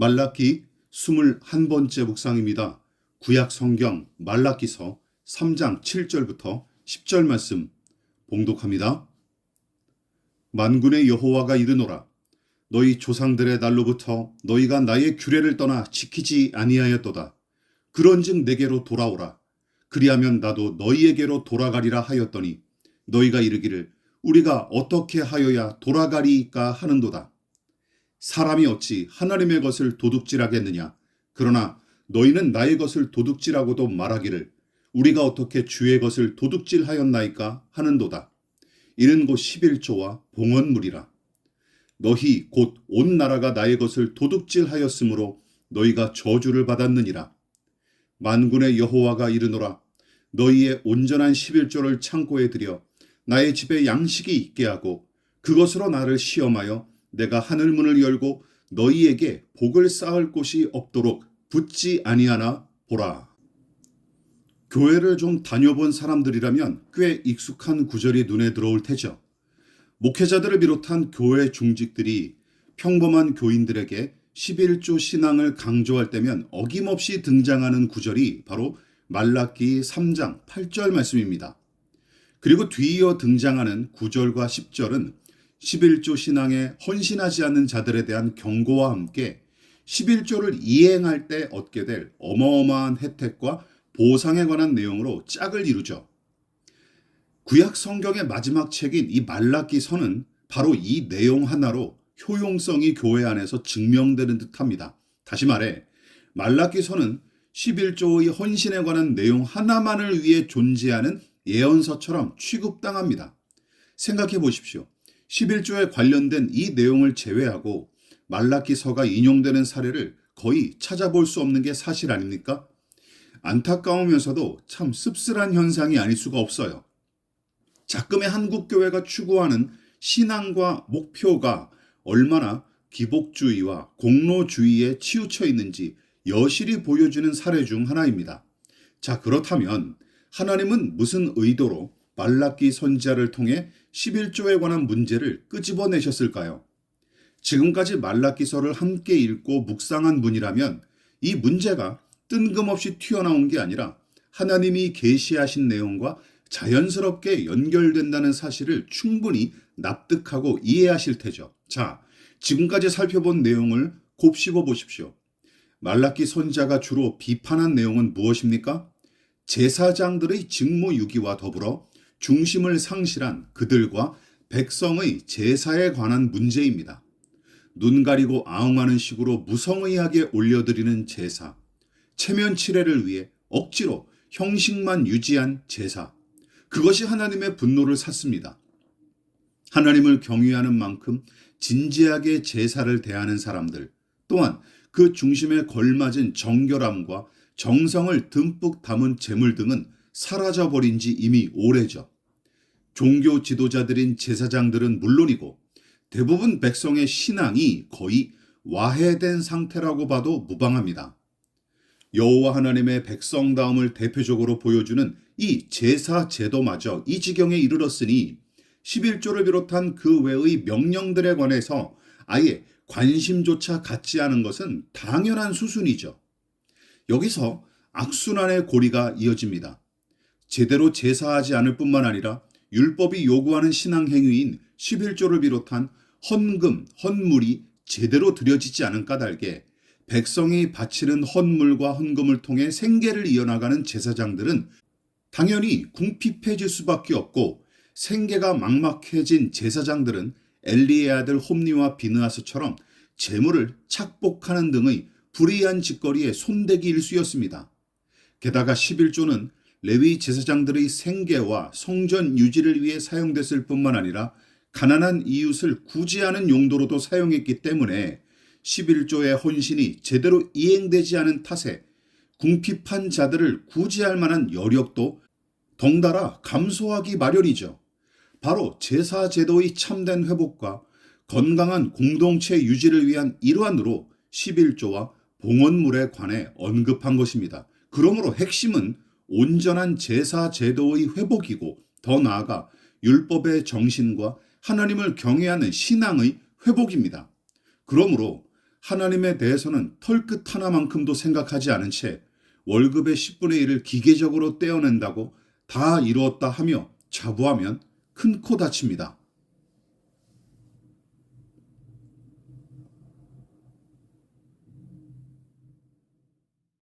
말라기 21번째 묵상입니다. 구약 성경 말라기서 3장 7절부터 10절 말씀 봉독합니다. 만군의 여호와가 이르노라 너희 조상들의 날로부터 너희가 나의 규례를 떠나 지키지 아니하였도다. 그런즉 내게로 돌아오라. 그리하면 나도 너희에게로 돌아가리라 하였더니 너희가 이르기를 우리가 어떻게 하여야 돌아가리이까 하는도다. 사람이 어찌 하나님의 것을 도둑질하겠느냐? 그러나 너희는 나의 것을 도둑질하고도 말하기를 우리가 어떻게 주의 것을 도둑질하였나이까 하는도다. 이는 곧 11조와 봉헌물이라. 너희 곧 온 나라가 나의 것을 도둑질하였으므로 너희가 저주를 받았느니라. 만군의 여호와가 이르노라. 너희의 온전한 11조를 창고에 들여 나의 집에 양식이 있게 하고 그것으로 나를 시험하여 내가 하늘 문을 열고 너희에게 복을 쌓을 곳이 없도록 붙지 아니하나 보라. 교회를 좀 다녀본 사람들이라면 꽤 익숙한 구절이 눈에 들어올 테죠. 목회자들을 비롯한 교회 중직들이 평범한 교인들에게 11조 신앙을 강조할 때면 어김없이 등장하는 구절이 바로 말라기 3장 8절 말씀입니다. 그리고 뒤이어 등장하는 9절과 10절은 11조 신앙에 헌신하지 않는 자들에 대한 경고와 함께 11조를 이행할 때 얻게 될 어마어마한 혜택과 보상에 관한 내용으로 짝을 이루죠. 구약 성경의 마지막 책인 이 말라기서는 바로 이 내용 하나로 효용성이 교회 안에서 증명되는 듯 합니다. 다시 말해 말라기서는 11조의 헌신에 관한 내용 하나만을 위해 존재하는 예언서처럼 취급당합니다. 생각해 보십시오. 11조에 관련된 이 내용을 제외하고 말라기서가 인용되는 사례를 거의 찾아볼 수 없는 게 사실 아닙니까? 안타까우면서도 참 씁쓸한 현상이 아닐 수가 없어요. 작금의 한국 교회가 추구하는 신앙과 목표가 얼마나 기복주의와 공로주의에 치우쳐 있는지 여실히 보여주는 사례 중 하나입니다. 자, 그렇다면 하나님은 무슨 의도로 말라기 선지자를 통해 11조에 관한 문제를 끄집어내셨을까요? 지금까지 말라기서를 함께 읽고 묵상한 분이라면 이 문제가 뜬금없이 튀어나온 게 아니라 하나님이 계시하신 내용과 자연스럽게 연결된다는 사실을 충분히 납득하고 이해하실 테죠. 자, 지금까지 살펴본 내용을 곱씹어 보십시오. 말라기 선자가 주로 비판한 내용은 무엇입니까? 제사장들의 직무유기와 더불어 중심을 상실한 그들과 백성의 제사에 관한 문제입니다. 눈 가리고 아웅하는 식으로 무성의하게 올려드리는 제사, 체면 칠해를 위해 억지로 형식만 유지한 제사, 그것이 하나님의 분노를 샀습니다. 하나님을 경외하는 만큼 진지하게 제사를 대하는 사람들, 또한 그 중심에 걸맞은 정결함과 정성을 듬뿍 담은 재물 등은 사라져버린 지 이미 오래죠. 종교 지도자들인 제사장들은 물론이고 대부분 백성의 신앙이 거의 와해된 상태라고 봐도 무방합니다. 여호와 하나님의 백성다움을 대표적으로 보여주는 이 제사 제도마저 이 지경에 이르렀으니 11조를 비롯한 그 외의 명령들에 관해서 아예 관심조차 갖지 않은 것은 당연한 수순이죠. 여기서 악순환의 고리가 이어집니다. 제대로 제사하지 않을 뿐만 아니라 율법이 요구하는 신앙 행위인 11조를 비롯한 헌금, 헌물이 제대로 드려지지 않은 까닭에 백성이 바치는 헌물과 헌금을 통해 생계를 이어나가는 제사장들은 당연히 궁핍해질 수밖에 없고 생계가 막막해진 제사장들은 엘리의 아들 홈니와 비느하스처럼 재물을 착복하는 등의 불의한 짓거리에 손대기 일쑤였습니다. 게다가 11조는 레위 제사장들의 생계와 성전 유지를 위해 사용됐을 뿐만 아니라 가난한 이웃을 구제하는 용도로도 사용했기 때문에 11조의 헌신이 제대로 이행되지 않은 탓에 궁핍한 자들을 구제할 만한 여력도 덩달아 감소하기 마련이죠. 바로 제사 제도의 참된 회복과 건강한 공동체 유지를 위한 일환으로 11조와 봉헌물에 관해 언급한 것입니다. 그러므로 핵심은 온전한 제사 제도의 회복이고 더 나아가 율법의 정신과 하나님을 경외하는 신앙의 회복입니다. 그러므로 하나님에 대해서는 털끝 하나만큼도 생각하지 않은 채 월급의 10분의 1을 기계적으로 떼어낸다고 다 이루었다 하며 자부하면 큰 코 다칩니다.